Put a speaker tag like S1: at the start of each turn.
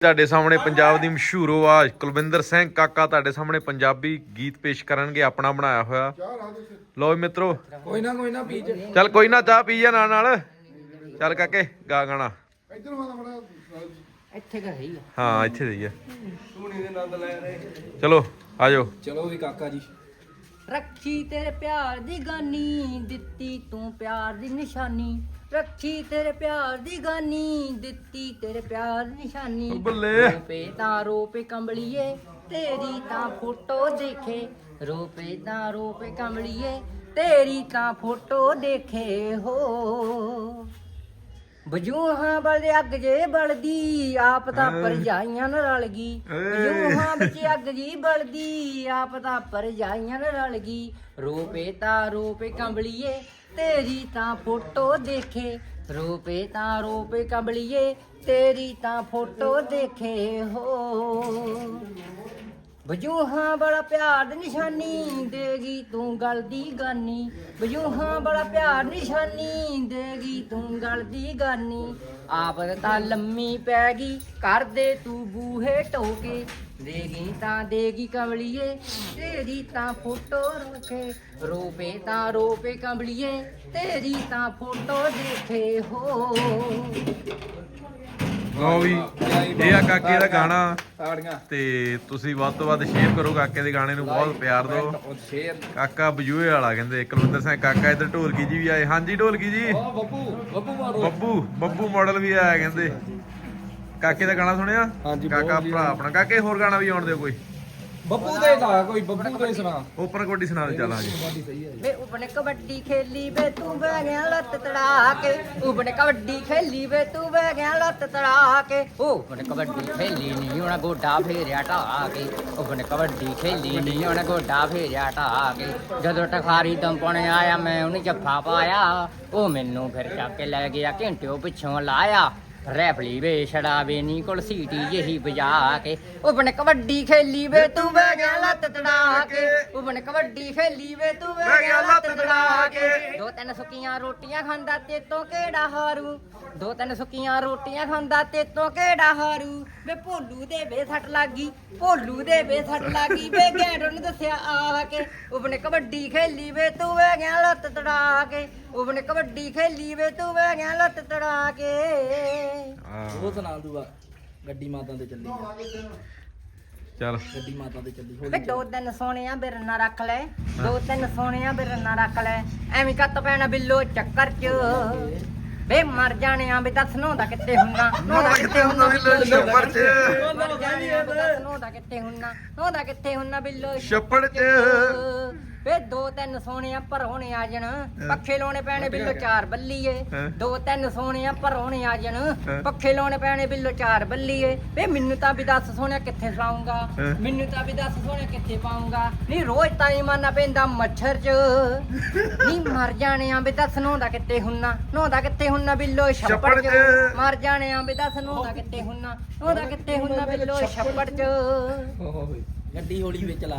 S1: ਤੁਹਾਡੇ ਸਾਹਮਣੇ ਪੰਜਾਬ ਦੀ ਮਸ਼ਹੂਰ ਆਵਾਜ਼ ਕੁਲਵਿੰਦਰ ਸਿੰਘ ਕਾਕਾ ਤੁਹਾਡੇ ਸਾਹਮਣੇ ਪੰਜਾਬੀ ਗੀਤ ਪੇਸ਼ ਕਰਨਗੇ ਆਪਣਾ ਬਣਾਇਆ ਹੋਇਆ। ਲਓ ਜੀ ਮਿੱਤਰੋ।
S2: ਕੋਈ ਨਾ ਕੋਈ ਨਾ ਪੀ ਜੇ।
S1: ਚੱਲ ਕੋਈ ਨਾ ਚਾਹ ਪੀ ਜਾ ਨਾਲ ਨਾਲ ਚੱਲ ਕਾਕੇ ਗਾ ਗਾਣਾ
S3: ਇੱਥੇ ਰਹੀ ਆ।
S1: ਹਾਂ ਇੱਥੇ ਦੇਈ ਆ।
S2: ਸੋਹਣੀ ਦੇ ਆਨੰਦ ਲੈ ਰਹੇ।
S1: ਚਲੋ ਆਜੋ
S2: ਚਲੋ ਵੀ ਕਾਕਾ ਜੀ।
S3: ਰੱਖੀ ਤੇਰੇ ਪਿਆਰ ਦੀ ਗਾਨੀ ਦਿੱਤੀ ਤੂੰ ਪਿਆਰ ਦੀ ਨਿਸ਼ਾਨੀ। ਰੱਖੀ ਤੇਰੇ ਪਿਆਰ ਦੀ ਗਾਨੀ ਦਿੱਤੀ ਤੇਰੇ ਪਿਆਰ ਦੀ ਨਿਸ਼ਾਨੀ।
S1: ਬੱਲੇ।
S3: ਰੋਪੇ ਤਾਂ ਰੋਪੇ ਕੰਬਲੀਏ ਤੇਰੀ ਤਾਂ ਫੋਟੋ ਦੇਖੇ। ਰੋਪੇ ਤਾਂ ਰੋਪੇ ਕੰਬਲੀਏ ਤੇਰੀ ਤਾਂ ਫੋਟੋ ਦੇਖੇ। ਹੋ ਬਜੂਹਾਂ ਬਲਦੇ ਅੱਗ ਜੇ ਬਲਦੀ ਆਪ ਤਾਂ ਪਰਜਾਈਆਂ ਨਾਲ ਰਲ ਗਈ। ਬਜੂਹਾਂ ਵਿੱਚ ਅੱਗ ਜੀ ਬਲਦੀ ਆਪ ਤਾਂ ਪਰਜਾਈਆਂ ਨਾਲ ਰਲ ਗਈ। ਰੂਪੇ ਤਾਂ ਰੂਪੇ ਕੰਬਲੀਏ ਤੇਰੀ ਤਾਂ ਫੋਟੋ ਦੇਖੇ। ਰੂਪੇ ਤਾਂ ਰੂਪੇ ਕੰਬਲੀਏ ਤੇਰੀ ਤਾਂ ਫੋਟੋ ਦੇਖੇ ਹੋ। ਬਜੂਹਾਂ ਬੜਾ ਪਿਆਰ ਦੀ ਨਿਸ਼ਾਨੀ ਦੇਗੀ ਤੂੰ ਗਲ ਦੀ ਗਾਨੀ। ਬਜੂਹਾਂ ਬੜਾ ਪਿਆਰ ਨਿਸ਼ਾਨੀ ਦੇਗੀ ਤੂੰ ਗਲ ਦੀ ਗਾਨੀ। ਆਪ ਤਾਂ ਲੰਮੀ ਪੈ ਗਈ ਕਰ ਦੇ ਤੂੰ ਬੂਹੇ ਟੋਕੇ। ਦੇਗੀ ਤਾਂ ਦੇਗੀ ਕਮਲੀਏ ਤੇਰੀ ਤਾਂ ਫੋਟੋ ਰੱਖੇ ਰੋਪੇ ਤਾਂ ਰੋਪੇ ਕਮਲੀਏ ਤੇਰੀ ਤਾਂ ਫੋਟੋ ਦੇਖੇ ਹੋ।
S1: ਲਓ ਵੀ। ਆ ਕਾਕੇ ਦਾ ਗਾਣਾ।
S2: ਤਾੜੀਆਂ
S1: ਤੇ ਤੁਸੀਂ ਵੱਧ ਤੋਂ ਵੱਧ ਸ਼ੇਅਰ ਕਰੋ ਕਾਕੇ ਦੇ ਗਾਣੇ ਨੂੰ ਬਹੁਤ ਪਿਆਰ ਦਿਓ। ਕਾਕਾ ਬਜੂਏ ਵਾਲਾ ਕਹਿੰਦੇ ਕੁਲਵਿੰਦਰ ਸਿੰਘ ਕਾਕਾ ਇੱਧਰ ਢੋਲਕੀ ਜੀ ਵੀ ਆਏ। ਹਾਂਜੀ ਢੋਲਕੀ ਜੀ।
S2: ਬੱਬੂ ਬੱਬੂ ਮਾਰੋ
S1: ਬੱਬੂ ਬੱਬੂ ਮਾਡਲ ਵੀ ਆਇਆ ਕਹਿੰਦੇ। ਕਾਕੇ ਦਾ ਗਾਣਾ ਸੁਣਿਆ? ਕਾਕਾ ਭਰਾ ਆਪਣਾ। ਕਾਕੇ ਹੋਰ ਗਾਣਾ ਵੀ ਆਉਣ ਦਿਓ ਕੋਈ?
S2: ਬੱਬੂ ਦੇ ਲਾ ਕੋਈ ਬੱਬੂ ਦੇ ਸੁਣਾ।
S1: ਓਪਨ ਕੋਡੀ ਸੁਣਾ ਦੇ ਚੱਲ ਹਾਂਜੀ
S2: ਬਾਡੀ ਸਹੀ ਹੈ
S3: ਵੇ ਉਬਨੇ ਕਬੱਡੀ ਖੇਲੀ ਵੇ ਤੂੰ ਬਹਿ ਗਿਆ ਲੱਤ ਤੜਾ ਕੇ। ਉਬਨੇ ਕਬੱਡੀ ਖੇਲੀ ਵੇ ਤੂੰ ਬਹਿ ਗਿਆ ਲੱਤ ਤੜਾ ਕੇ। ਉਬਨੇ ਕਬੱਡੀ ਖੇਲੀ ਨਹੀਂ ਉਹਨਾਂ ਗੋਡਾ ਫੇਰਿਆ ਢਾ ਕੇ। ਉਬਨੇ ਕਬੱਡੀ ਖੇਲੀ ਨਹੀਂ ਉਹਨਾਂ ਗੋਡਾ ਫੇਰਿਆ ਢਾ ਕੇ। ਜਦੋਂ ਟਖਾਰੀ ਦੰਪਣੇ ਆਇਆ ਮੈਂ ਉਹਨੂੰ ਜੱਫਾ ਪਾਇਆ। ਉਹ ਮੈਨੂੰ ਫਿਰ ਚੱਕ ਕੇ ਲੈ ਗਿਆ ਘੰਟਿਓ ਪਿੱਛੋਂ ਲਾਇਆ। ਰੈਫਲੀ ਵੇ ਛੜਾਵੇ ਨੀ ਕੋਲ ਸੀਟੀ ਜਿਹੀ ਵਜਾ ਕੇ। ਉਹ ਬਣ ਕਬੱਡੀ ਖੇਲੀ ਵੇ ਤੂੰ ਬਹਿ ਗਿਆ ਲੱਤ ਤੜਾ ਕੇ। ਉਹ ਬਣ ਕਬੱਡੀ ਖੇਲੀ ਵੇ ਤੂੰ ਬਹਿ ਗਿਆ ਲੱਤ ਤੜਾ ਕੇ। ਦੋ ਤਿੰਨ ਸੁੱਕੀਆਂ ਰੋਟੀਆਂ ਖਾਂਦਾ ਤੇ ਤੋਂ ਕਿਹੜਾ ਹਾਰੂ? ਦੋ ਤਿੰਨ ਸੁੱਕੀਆਂ ਰੋਟੀਆਂ ਖਾਂਦਾ ਤੇ ਤੋਂ ਕਿਹੜਾ ਹਾਰੂ? ਵੇ ਭੋਲੂ ਦੇ ਵੇ ਸੱਟ ਲੱਗੀ ਭੋਲੂ ਦੇ ਵੇ ਸੱਟ ਲੱਗੀ। ਵੇ ਗੈਂਡੋ ਨੇ ਦੱਸਿਆ ਆ ਕੇ। ਉਹ ਬਣ ਕਬੱਡੀ ਖੇਲੀ ਵੇ ਤੂੰ ਬਹਿ ਗਿਆ ਲੱਤ ਤੜਾ ਕੇ। ਉਹ ਬਣ ਕਬੱਡੀ ਖੇਲੀ ਵੇ ਤੂੰ ਬਹਿ ਗਿਆ ਲੱਤ ਤੜਾ ਕੇ।
S2: ਉਹ ਸੁਣਾ ਦੂਗਾ ਗੱਡੀ ਮਾਤਾ ਤੇ ਚੱਲੀ।
S1: ਚੱਲ।
S2: ਗੱਡੀ ਮਾਤਾ ਤੇ ਚੱਲੀ
S3: ਵੇ ਦੋ ਤਿੰਨ ਸੋਹਣਿਆਂ ਬਿਰਨਾ ਰੱਖ ਲੈ। ਦੋ ਤਿੰਨ ਸੋਹਣਿਆਂ ਬਿਰਨਾ ਰੱਖ ਲੈ। ਐਵੇਂ ਕੱਤ ਪੈਣਾ ਬਿੱਲੋ ਚੱਕਰ ਚ। ਵੇ ਮਰ ਜਾਣਿਆ ਵੀ ਦੱਸ ਨਹਾਉਂਦਾ ਕਿੱਥੇ ਹੁੰਨਾ? ਨਹਾਉਂਦਾ ਕਿੱਥੇ ਹੁੰਨਾ? ਬਿੱਲੋ
S1: ਛੱਪੜ ਚ।
S3: ਮਰ ਜਾਣਿਆ ਵੀ ਦੱਸ ਨਹਾਉਂਦਾ ਕਿੱਥੇ ਹੁੰਨਾ? ਨਹਾਉਂਦਾ ਕਿੱਥੇ ਹੁੰਨਾ ਬਿੱਲੋ
S1: ਛੱਪੜ ਚ।
S3: ਵੇ ਦੋ ਤਿੰਨ ਸੋਹਣਿਆਂ ਭਰੋਣੇ ਆ ਜਣ। ਪੱਖੇ ਲਾਉਣੇ ਪੈਣੇ ਬਿੱਲੋ ਚਾਰ ਬੱਲੀਏ? ਦੋ ਤਿੰਨ ਸੋਹਣਿਆਂ ਭਰੋਣੇ ਆ ਜਣ? ਪੱਖੇ ਲਾਉਣੇ ਪੈਣੇ ਬਿੱਲੋ ਚਾਰ ਬੱਲੀਏ। ਵੇ ਮੈਨੂੰ ਤਾਂ ਵੀ ਦੱਸ ਸੋਹਣਿਆ ਕਿੱਥੇ ਸਲਾਉਂਗਾ? ਮੈਨੂੰ ਤਾਂ ਵੀ ਦੱਸ ਸੋਹਣਿਆ ਕਿੱਥੇ ਪਾਉਂਗਾ। ਨਹੀਂ ਰੋਜ਼ ਤਾਂ ਹੀ ਮਾਨਾ ਪੈਂਦਾ ਮੱਛਰ 'ਚ। ਨਹੀਂ ਮਰ ਜਾਣਿਆ ਵੀ ਦੱਸ ਨਹਾਉਂਦਾ ਕਿੱਥੇ ਹੁੰਨਾ। ਨਹਾਉਂਦਾ ਕਿੱਥੇ ਹੁੰਨਾ ਬਿੱਲੋ ਛੱਪੜ
S1: 'ਚ।
S3: ਮਰ ਜਾਣਿਆ ਵੀ ਦੱਸ ਨਹਾਉਂਦਾ ਕਿੱਥੇ ਹੁੰਨਾ। ਨਹਾਉਂਦਾ ਕਿੱਥੇ ਹੁੰਨਾ ਬਿੱਲੋ ਛੱਪੜ 'ਚ।
S2: ਗੱਡੀ ਹੌਲੀ ਵਿੱਚ ਲਾ